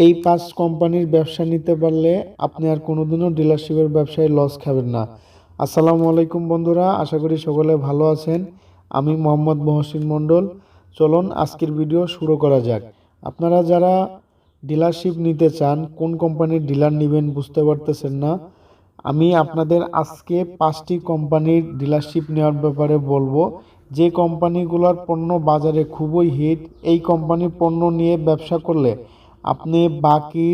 এই পাঁচ কোম্পানির ব্যবসা নিতে পারলে আপনি আর কোনোদিনও ডিলারশিপের ব্যবসায় লস খাবেন না। আসসালামু আলাইকুম বন্ধুরা, আশা করি সকলে ভালো আছেন। আমি মোহাম্মদ মহসিন মণ্ডল। চলুন আজকের ভিডিও শুরু করা যাক। আপনারা যারা ডিলারশিপ নিতে চান, কোন কোম্পানির ডিলার নেবেন বুঝতে পারতেছেন না। আমি আপনাদের আজকে পাঁচটি কোম্পানির ডিলারশিপ নেওয়ার ব্যাপারে বলব। যে কোম্পানিগুলোর পণ্য বাজারে খুবই হিট এই কোম্পানির পণ্য নিয়ে ব্যবসা করলে আপনি বাকি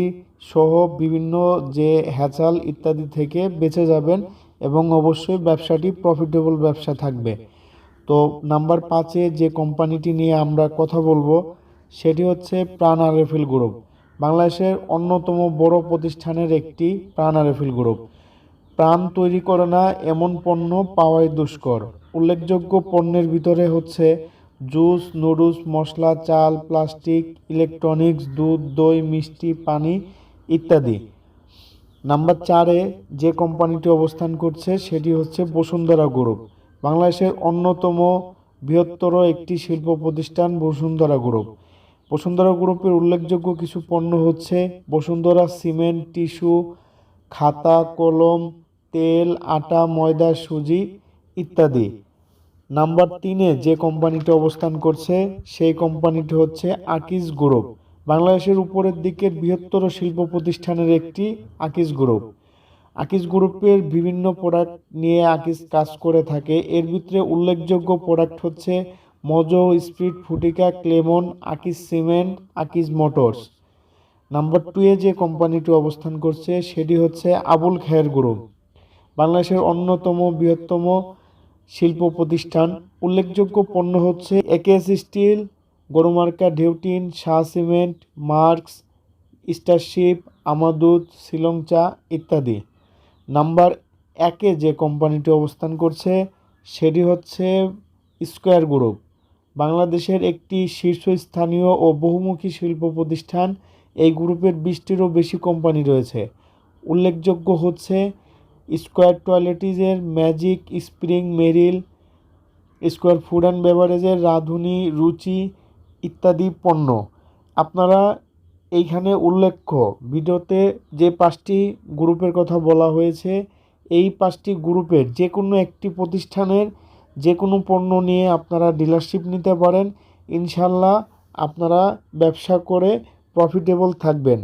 সহ বিভিন্ন যে হ্যাচাল ইত্যাদি থেকে বেঁচে যাবেন এবং অবশ্যই ব্যবসাটি প্রফিটেবল ব্যবসা থাকবে। তো নাম্বার পাঁচে যে কোম্পানিটি নিয়ে আমরা কথা বলব, সেটি হচ্ছে প্রাণ আরেফিল গ্রুপ বাংলাদেশের অন্যতম বড় প্রতিষ্ঠানের একটি প্রাণ আরএফএল গ্রুপ প্রাণ তৈরি করে না, এমন পণ্য পাওয়াই দুষ্কর। উল্লেখযোগ্য পণ্যের ভিতরে হচ্ছে জুস, নুডলস, মশলা, চাল, প্লাস্টিক, ইলেকট্রনিক্স, দুধ, দই, মিষ্টি, পানি ইত্যাদি। নাম্বার চারে যে কোম্পানিটি অবস্থান করছে সেটি হচ্ছে বসুন্ধরা গ্রুপ। বাংলাদেশের অন্যতম বৃহত্তর একটি শিল্প প্রতিষ্ঠান বসুন্ধরা গ্রুপ। বসুন্ধরা গ্রুপের উল্লেখযোগ্য কিছু পণ্য হচ্ছে বসুন্ধরা সিমেন্ট, টিস্যু, খাতা, কলম, তেল, আটা, ময়দা, সুজি ইত্যাদি। নাম্বার তিনে যে কোম্পানিটি অবস্থান করছে, সেই কোম্পানিটি হচ্ছে আকিজ গ্রুপ। বাংলাদেশের উপরের দিকের বৃহত্তর শিল্প প্রতিষ্ঠানের একটি আকিজ গ্রুপ। আকিজ গ্রুপের বিভিন্ন প্রোডাক্ট নিয়ে আকিজ কাজ করে থাকে। এর ভিতরে উল্লেখযোগ্য প্রোডাক্ট হচ্ছে Mojo speed ফুটিকা, Clemon Akij cement Akij motors. Number two যে কোম্পানিটি অবস্থান করছে, সেটি হচ্ছে আবুল খায়ের গ্রুপ। বাংলাদেশের অন্যতম বৃহত্তম শিল্প প্রতিষ্ঠান। উল্লেখযোগ্য পণ্য হচ্ছে একেএস স্টিল, গরুমার্কা, ডিউটিন, শাহ সিমেন্ট, মার্কস, স্টারশিপ আমাদুত শ্রীলংচা ইত্যাদি। নাম্বার একে যে কোম্পানিটি অবস্থান করছে, সেটি হচ্ছে স্কোয়ার গ্রুপ। বাংলাদেশের একটি শীর্ষস্থানীয় ও বহুমুখী শিল্প প্রতিষ্ঠান, এই গ্রুপের বিশটিরও বেশি কোম্পানি রয়েছে। উল্লেখযোগ্য হচ্ছে square টয়লেটিজের magic spring Meril, square food and বেভারেজের Radhuni, Ruchi ইত্যাদি পণ্য। আপনারা এইখানে উল্লেখ্য, ভিডিওতে যে পাঁচটি গ্রুপের কথা বলা হয়েছে, এই পাঁচটি গ্রুপের যে কোনো একটি প্রতিষ্ঠানের যে কোনো পণ্য নিয়ে আপনারা ডিলারশিপ নিতে পারেন। ইনশাল্লাহ আপনারা ব্যবসা করে প্রফিটেবল থাকবেন।